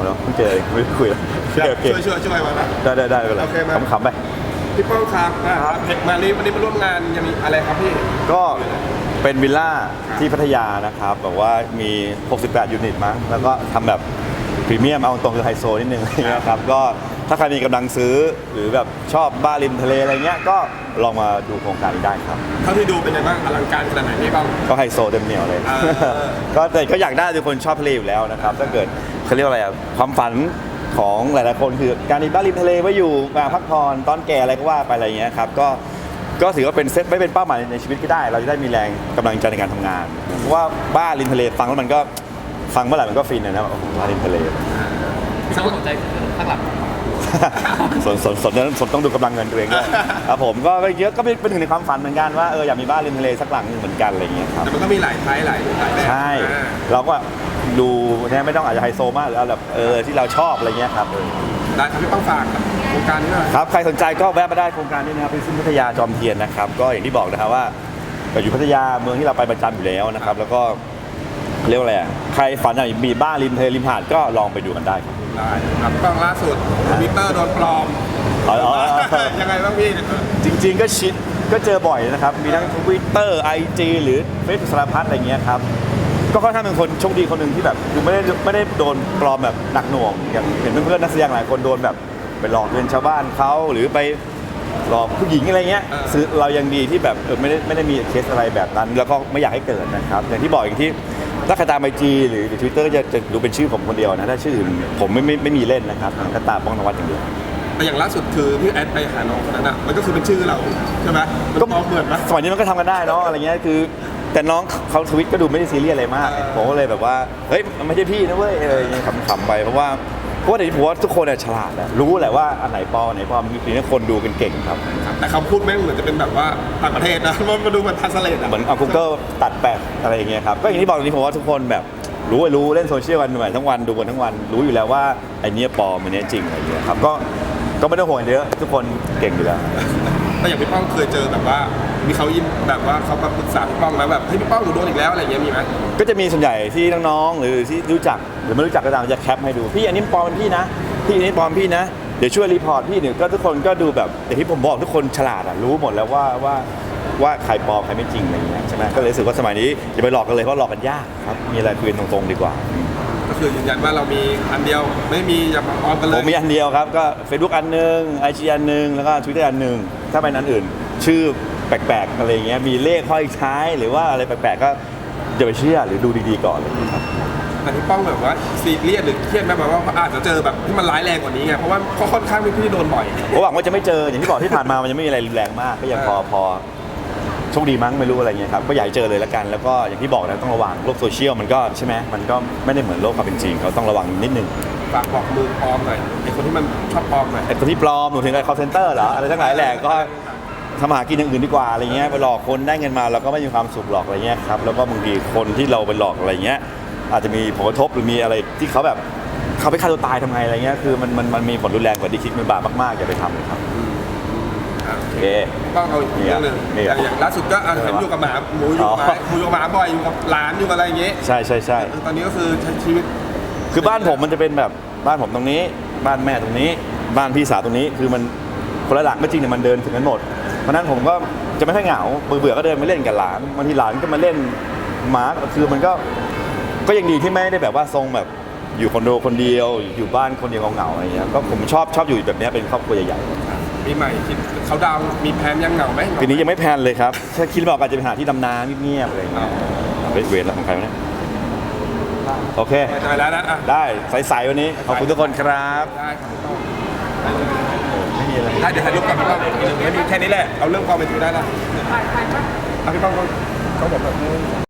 ำแล้วเพิ่งเจอไม่ได้คุยแล้วโอเคโอเคช่วยช่วยช่วยมานะได้ได้ได้ไม่เป็นไรโอเคมา ขำๆไป พี่ป้องครับอ่ามาลีวันนี้มาร่วมงานยังมีอะไรครับพี่ ก็เป็นวิลล่าที่พัทยานะครับแบบว่ามี 68 ยูนิตมั้งแล้วก็ทำแบบ พรีเมียมเอาตรงคือไฮโซนิดนึงนะครับก็ถ้าใครมีกำลังซื้อหรือแบบชอบบ้านริมทะเลอะไรเงี้ยก็ลองมาดูโครงการนี้ได้ครับ เท่าที่ดูเป็นไงบ้างอลังการขนาดไหนพี่ป้องก็ไฮโซเต็มเหนียวเลย อ่า ก็แต่ก็อยากได้ทุกคนชอบทะเลอยู่แล้วนะครับ ถ้าเกิดเขาเรียกว่าอะไรอะความฝันของหลายๆคนคือการมีบ้านริมทะเลไว้อยู่มาพักผ่อนตอนแก่อะไรก็ว่าไปอะไรเงี้ยครับก็ก็ถือว่าเป็นเซตไม่เป็นเป้าหมายในชีวิตก็ได้ เราจะได้มีแรงกำลังใจในการทำงานเพราะว่าบ้านริมทะเลฟังแล้วมันก็ ฟังเมื่อไหร่มันก็ฟินนะนะโอ้โหบ้านริมทะเล พี่สาวสนใจข้างหลังสนสนสนสนต้องดูกำลังเงินตัวเองด้วยครับผมก็เยอะก็เป็นเป็นหนึ่งในความฝันเหมือนกันว่าเอออยากมีบ้านริมทะเลสักหลังหนึ่งเหมือนกันอะไรเงี้ยครับ แต่มันก็มีหลายไทยหลายหลายแบบใช่ อ่าเราก็ดูเนี่ยไม่ต้องอาจจะไฮโซมากหรือเอาแบบเออที่เราชอบอะไรเงี้ยครับเออได้ครับพี่ป้องฝากกับโครงการนี้หน่อยครับใครสนใจก็แวะมาได้โครงการนี้นะครับเป็นซึ่งพัทยาจอมเทียนนะครับ ก็อย่างที่บอกนะครับว่าก็อยู่พัทยาเมืองที่เราไปประจำอยู่แล้วนะครับ แล้วก็ เรียกว่าอะไรอะใครฝันอยากมีบ้านริมทะเลริมหาดก็ลองไปดูกันได้ครับ ได้ครับพี่ป้องล่าสุดทวิตเตอร์โดนปลอมอ๋ออ๋ออ๋อยังไงบ้างพี่จริงๆก็ชิดก็เจอบ่อยนะครับ มีทั้งทวิตเตอร์ไอจีหรือเฟซสารพัดอะไรเงี้ยครับ ก็ค่อนข้างเป็นคนโชคดีคนหนึ่งที่แบบคือไม่ได้ไม่ได้โดนปลอมแบบหนักหน่วงอย่างเห็นเพื่อนๆนักแสดงหลายคนโดนแบบไปหลอกเงินชาวบ้านเขาหรือไปหลอกผู้หญิงอะไรเงี้ยซื้อเรายังดีที่แบบเออไม่ได้ไม่ได้มีเคสอะไรแบบนั้น แล้วก็ไม่อยากให้เกิดนะครับ อย่างที่บอกอย่างที่ ถ้าใครตามไอจีหรือทวิตเตอร์จะจะดูเป็นชื่อผมคนเดียวนะถ้าชื่ออื่นผมไม่ไม่ไม่มีเล่นนะครับก็ตามป้องนวัดอย่างเดียว แต่อย่างล่าสุดคือพี่แอดไปหาน้องคนนั้นอะมันก็คือเป็นชื่อเราใช่ไหมมันปลอมเหมือนไหมสมัยนี้มันก็ทำกันได้เนาะอะไรเงี้ยคือ แต่น้องเขาทวิตก็ดูไม่ได้ซีเรียสอะไรมากเออผมก็เลยแบบว่าเฮ้ยมันไม่ใช่พี่นะเว้ยเออขำๆไปเพราะว่า เพราะว่าเดี๋ยวนี้ผมว่าทุกคนอะฉลาดแหละรู้แหละว่าอันไหนปลอมอันไหนปลอมมีนี้คนดูกันเก่งครับ แต่คำพูดแม่งเหมือนจะเป็นแบบว่าต่างประเทศนะ มันมาดูมันทันสเลตอะเหมือนเอา Google ตัดแปะอะไรอย่างเงี้ยครับ ก็อย่างที่บอกตรงนี้ผมว่าทุกคนแบบรู้รู้เล่นโซเชียลกันเหมือนทั้งวันดูกันทั้งวันรู้อยู่แล้วว่าไอ้เนี้ยปลอมอันเนี้ยจริงอะไรอย่างเงี้ยครับก็ก็ไม่ต้องห่วงเยอะทุกคนเก่งอยู่แล้ว แต่อย่างพี่ป้องเคยเจอแบบว่า มีเขายิ้มแบบว่าเขาแบบปรึกษาพี่ป้องไหมแบบเฮ้ยพี่ป้องหนูโดนอีกแล้วอะไรอย่างเงี้ยมีไหมก็จะมีส่วนใหญ่ที่น้องๆ หรือที่รู้จักหรือไม่รู้จักก็ตามจะแคปให้ดูพี่อันนี้ปลอมเป็นพี่นะ พี่อันนี้ปลอมพี่นะเดี๋ยวช่วยรีพอร์ตพี่เนี่ยก็ทุกคนก็ดูแบบอย่างที่ผมบอกทุกคนฉลาดอะรู้หมดแล้วว่าว่าว่าใครปลอมใครไม่จริงอะไรอย่างเงี้ยใช่ไหมก็เลยรู้สึกว่าสมัยนี้อย่าไปหลอกกันเลยเพราะหลอกกันยากครับมีอะไรคุยกันตรงๆดีกว่า ก็คือยืนยันว่าเรามีอันเดียวไม่มีอย่ามาออมกันเลผย มมีอันเดียวครับก็ Facebook อันหนึ่งไอจีอันหนึ่งแล้วก็ Twitter อันหนึ่ง ถ้าเป็นอันอื่น ชื่อแปลกๆอะไรอย่างเงี้ยมีเลขห้อยท้ายหรือว่าอะไรแปลกๆก็อย่าไปเชื่อหรือดูดีๆก่อนเลยครับแต่พี่ป้องแบบว่าซีเรียสหรือเครียดไหมแบบว่าอาจจะเจอแบบที่มันร้ายแรงกว่านี้ไงเพราะว่าเขาค่อนข้างเป็นพี่ที่โดนบ่อยผมหวังว่าจะไม่เจออย่างที่บอกที่ผ่านมามันยังไม่มีอะไรรุนแรงมาก ก็ยังพอพอโชคดีมั้งไม่รู้อะไรเงี้ยครับก็อยากให้เจอเลยละกัน แล้วก็อย่างที่บอกนะต้องระวังโลกโซเชียลมันก็ใช่ไหมมันก็ไม่ได้เหมือนโลกความเป็นจริงเขาต้องระวังนิดนึง ฝากบอกมือปลอมหน่อยไอ้คนที่มันชอบปลอมหน่อยไอ้คนที่ปลอมหนูถึงไอ้ call center เหรออะไรทั้งหลายแหละก็ทำหากินอย่างอื่นดีกว่าอะไรเงี้ยไปหลอกคนได้เงินมาเราก็ไม่มีความสุขหรอกอะไรเงี้ยครับแล้วก็บางทีคนที่เราไปหลอกอะไรเงี้ย อาจจะมีผลกระทบหรือมีอะไรที่เขาแบบเขาไปฆ่าตัวตายทำไงอะไรเงี้ยคือมันมันมันมีผลรุนแรงกว่าที่คิดมันบาปมากๆอย่าไปทำเลยครับโอเคต้องเอาอีกเรื่องหนึ่งนี่ออะย่างอย่างล่าสุดก็อะเห็นอยู่กับหมาหมูอยู่กับหมาอ๋อ หมูอยู่กับหมาบ่อยอยู่กับหลานอยู่กับอะไรอย่างเงี้ยใช่ใช่ใช่ ตอนนี้ก็คือใช้ชีวิต คือบ้านผมมันจะเป็นแบบบ้านผมตรงนี้ บ้านแม่ตรงนี้ บ้านพี่สาวตรงนี้ คือมันคนละหลังก็จริงแต่มันเดินถึงกันหมด เพราะฉะนั้นผมก็จะไม่ค่อยเหงาเบื่อๆก็เดินมาเล่นกับหลานบางทีหลานก็มาเล่นหมาคือมันก็ก็ยังดีที่ไม่ได้แบบว่าทรงแบบอยู่คอนโดคนเดียว อยู่บ้านคนเดียวเหงาๆอะไรอย่างเงี้ยก็ผมชอบชอบอยู่แบบเนี้ยเป็นครอบครัวใหญ่ปีใหม่คิดเขาดาวน์มีแพลนยังเหงาไหมๆปีนี้ยังไม่แพลนเลยครับถ้าคิดว่าอาจจะไปหาที่ดำน้ำเงียบๆอะไรอย่างเงี้ยเอาไปเวรแล้วของใครวะเนี่ย โอเค ไปไปแล้วนะอะได้ใสๆวันนี้ ขอบคุณทุกคนครับ ได้ครับพี่ป้องไม่มีอะไรได้เดี๋ยวถ่ายรูปกับพี่ป้องไม่มีแค่นี้แหละ เอาเรื่องความเป็นจริงได้ละเอาพี่ป้องเขาบอกแบบ